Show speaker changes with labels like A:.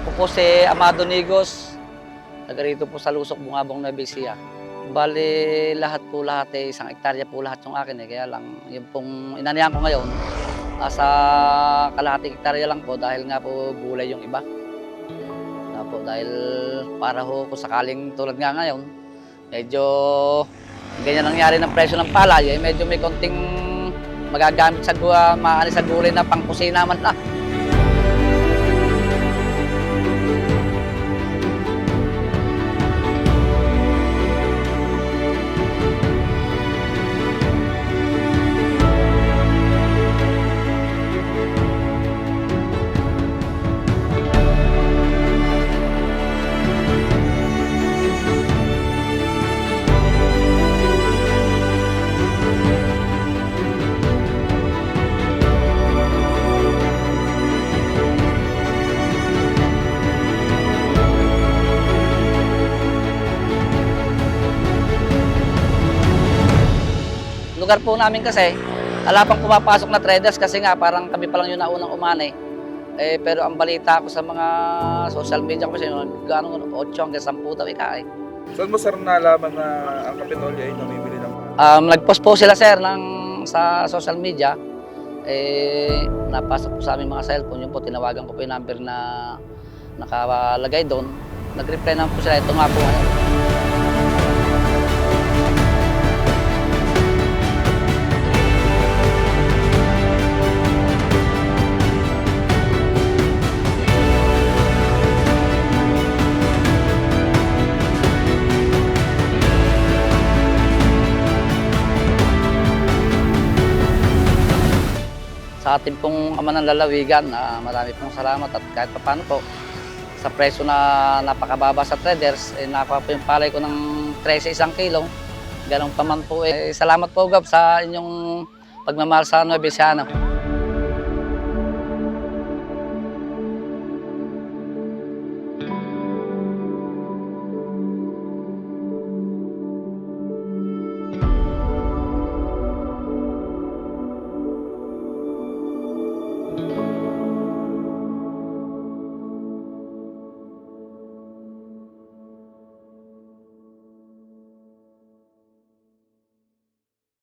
A: Ako po si Amado Nigos, taga po sa Lusok, Bungabong, Nueva Ecija. Bali, lahat po lahat eh, isang hektarya po lahat yung akin eh. Kaya lang, yung pong inanihan ko ngayon, ah, sa kalahating hektarya lang po dahil nga po gulay yung iba. Na po, dahil para ho kung sakaling tulad nga ngayon, medyo ganyan nangyari ng presyo ng palay, eh, medyo may konting magagamit sa, ah, maaari sa gulay na pangkusina man lang. Lugar po namin kasi, wala pang pumapasok na traders kasi nga parang kami pa lang yung naunang umani. Eh, pero ang balita ko sa mga social media ko kasi, gano'ng 8 hanggang 10 daw ika eh.
B: Saan mo sir nalaman na ang Kapitolya ay namimili ng
A: Um, nag-post po sila sir ng, sa social media. Eh, napasok po sa aming mga cellphone. Yun po, tinawagan ko po yung number na nakalagay doon. Nag-reply naman po sila. Ito nga po. Ano. Sa ating pong ama ng lalawigan, ah, marami pong salamat at kahit paano po sa presyo na napakababa sa traders, eh, nakuha po yung palay ko ng 13 isang kilo. Ganun pa man po. Eh, salamat po Gab sa inyong pagmamahal sa Nueva Ecija.